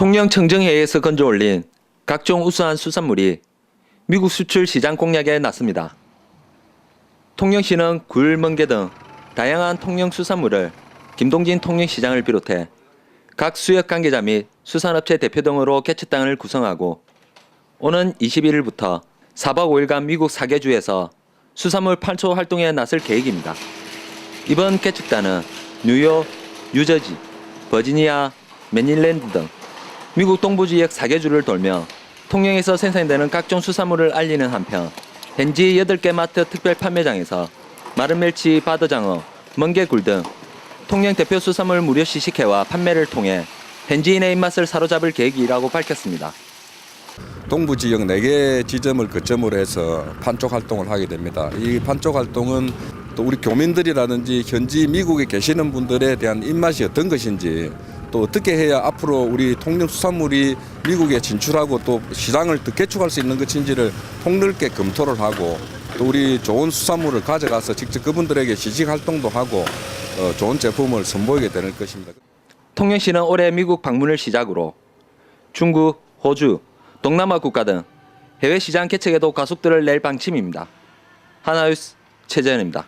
통영청정회의에서 건져 올린 각종 우수한 수산물이 미국 수출 시장 공략에 나섭니다. 통영시는 굴, 멍게 등 다양한 통영 수산물을 김동진 통영시장을 비롯해 각 수역 관계자 및 수산업체 대표 등으로 개최단을 구성하고 오는 21일부터 4박 5일간 미국 4개주에서 수산물 판초 활동에 나설 계획입니다. 이번 개측단은 뉴욕, 뉴저지, 버지니아, 매닐랜드 등 미국 동부 지 역 4개주를 돌며 통영에서 생산되는 각종 수산물을 알리는 한편 현지 8개 마트 특별 판매장에서 마른 멸치, 바다장어, 멍게굴 등 통영 대표 수산물 무료 시식회와 판매를 통해 현지인의 입맛을 사로잡을 계획이라고 밝혔습니다. 동부 지역 4개 지점을 거점으로 해서 판촉 활동을 하게 됩니다. 이 판촉 활동은 또 우리 교민들이라든지 현지 미국에 계시는 분들에 대한 입맛이 어떤 것인지 또 어떻게 해야 앞으로 우리 통영 수산물이 미국에 진출하고 또 시장을 더 개축할 수 있는 것인지를 폭넓게 검토를 하고 또 우리 좋은 수산물을 가져가서 직접 그분들에게 시식 활동도 하고 어, 좋은 제품을 선보이게 되는 것입니다. 통영시는 올해 미국 방문을 시작으로 중국, 호주, 동남아 국가 등 해외 시장 개척에도 가속들을 낼 방침입니다. 하나유스 최재현입니다.